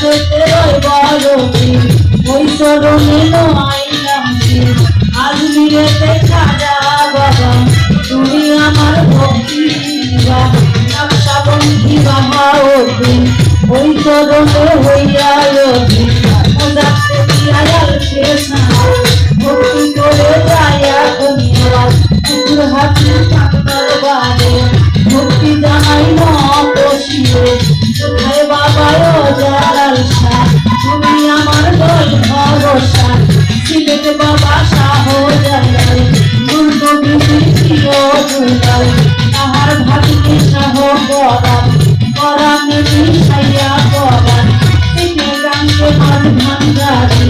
বার্তা রয় বড়ি ওই চরণে নয় আজমিরেতে খাজা বাবা তুমি আমার ভক্তি দিবা নকশা বন্ধি বাহাওদিন ওই চরণে হইয়া কেসা ভক্তি করে যায়া কুকুর হাতি ভক্তি জানাই নত ভরসা সিলেট বাবা শাহ জালাল দুর্গ বিধি প্রিয় দুলাল তাহার ভাবিকে শাহ গরাম গরামে মিশাইয়া গরাম সিটে গাঙ্গে মান ভান্ডারি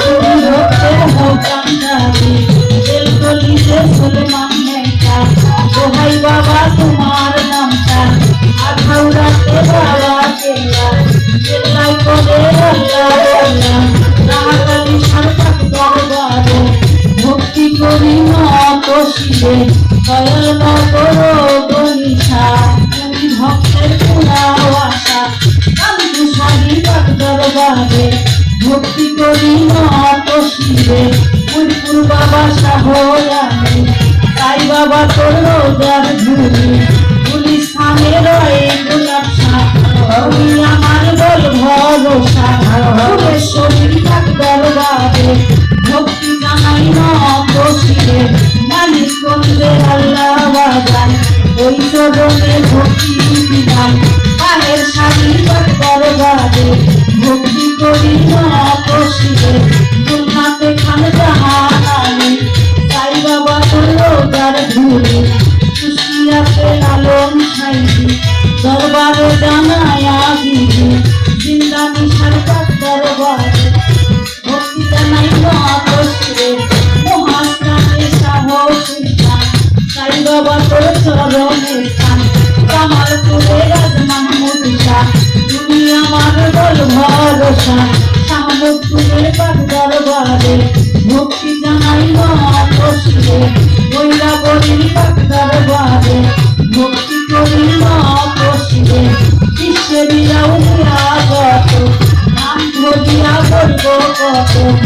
তুমি ভক্তের হোকান্ডারি বেলকলিতে সুলেমান মেকা দোহাই বাবা তোমার নামটা আখাউড়াতে বাবা কেল্লা কেল্লাই করে আল্লাহ আল্লাহ শিরে দয়াল নগর গণিসা তুমি আশা। কান্দু সারি দরবারে ভক্তি করি নত শিরে ফুলপুর বাবা শাহরানি তাই বাবা তোর রোজার ঝুলি পুলিশ থামে রয়ে গোলাপ তুমি আমার বল ভরসা। ফুলেশ্বরী দরবারে ভক্তি জানাই নত শিরে বন্দে আল্লাহ বাজান ওই চরণে ভক্তি বিধান পায়ের শাড়ি দরবারে ভক্তি করি নত শিরে দুর্নাতে খান জাহানি সাই বাবা তোর যার ধুলি কুশিয়াতে লালন সাইদি দরবারে জানায়া দিদি জিন্দানি সরকার দরবারে ভক্তি জানাই তোর চরণে স্থান কামালপুরে রাজ মাহমুদ শাহ তুমি আমার বল ভরসা শাহমুদপুরের পাক দরবারে ভক্তি জানাই শিরে বইরা বলির পাক দরবারে ভক্তি করি নত শিরে বিশ্বের আউলিয়া গত নাম ধরিয়া বলব কত?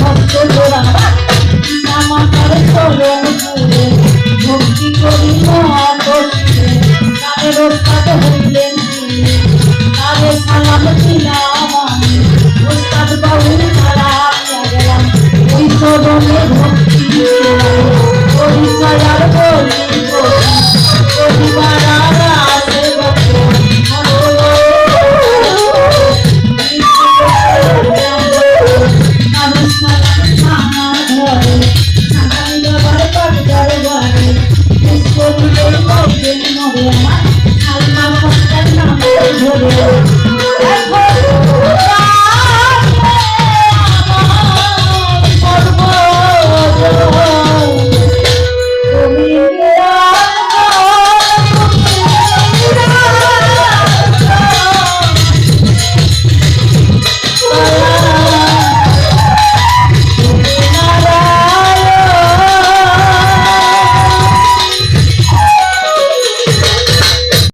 ভক্তি জোড়া।